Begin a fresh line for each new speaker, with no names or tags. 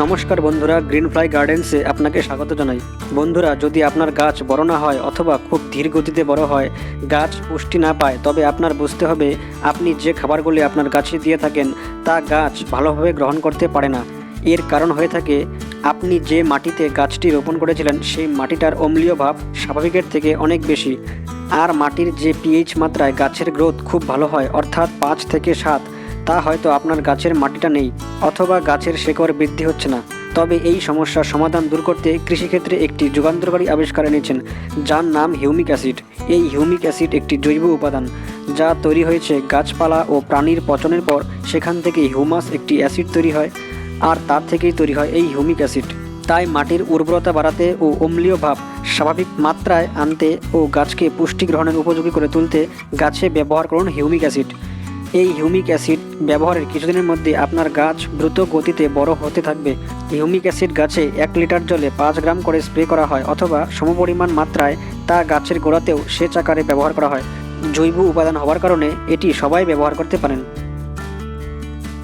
নমস্কার বন্ধুরা, green fly গার্ডেন্সে আপনাকে স্বাগত জানাই। বন্ধুরা, যদি আপনার গাছ বড় না হয় অথবা খুব ধীর গতিতে বড় হয়, গাছ পুষ্টি না পায়, তবে আপনার বুঝতে হবে আপনি যে খাবারগুলি আপনার গাছে দিয়ে থাকেন, তা গাছ ভালোভাবে গ্রহণ করতে পারে না। এর কারণ হয়ে থাকে, আপনি যে মাটিতে গাছটি রোপণ করেছিলেন, সেই মাটিটার অম্লীয় ভাব স্বাভাবিকের থেকে অনেক বেশি। আর মাটির যে পিএইচ মাত্রায় গাছের গ্রোথ খুব ভালো হয়, অর্থাৎ পাঁচ থেকে সাত তা হয়তো আপনার গাছের মাটিটা নেই অথবা গাছের শেকড় বৃদ্ধি হচ্ছে না। তবে এই সমস্যার সমাধান দূর করতে কৃষিক্ষেত্রে একটি যুগান্তরকারী আবিষ্কার এনেছেন, যার নাম হিউমিক অ্যাসিড। এই হিউমিক অ্যাসিড একটি জৈব উপাদান, যা তৈরি হয়েছে গাছপালা ও প্রাণীর পচনের পর সেখান থেকে হিউমাস একটি অ্যাসিড তৈরি হয়, আর তার থেকেই তৈরি হয় এই হিউমিক অ্যাসিড। তাই মাটির উর্বরতা বাড়াতে ও অম্লীয় ভাব স্বাভাবিক মাত্রায় আনতে ও গাছকে পুষ্টি গ্রহণের উপযোগী করে তুলতে গাছে ব্যবহার করুন হিউমিক অ্যাসিড। এই হিউমিক অ্যাসিড ব্যবহারের কিছুদিনের মধ্যে আপনার গাছ দ্রুত গতিতে বড় হতে থাকবে। হিউমিক অ্যাসিড গাছে এক লিটার জলে পাঁচ গ্রাম করে স্প্রে করা হয় অথবা সমপরিমাণ মাত্রায় তা গাছের গোড়াতেও সেচ আকারে ব্যবহার করা হয়। জৈব উপাদান হওয়ার কারণে এটি সবাই ব্যবহার করতে পারেন।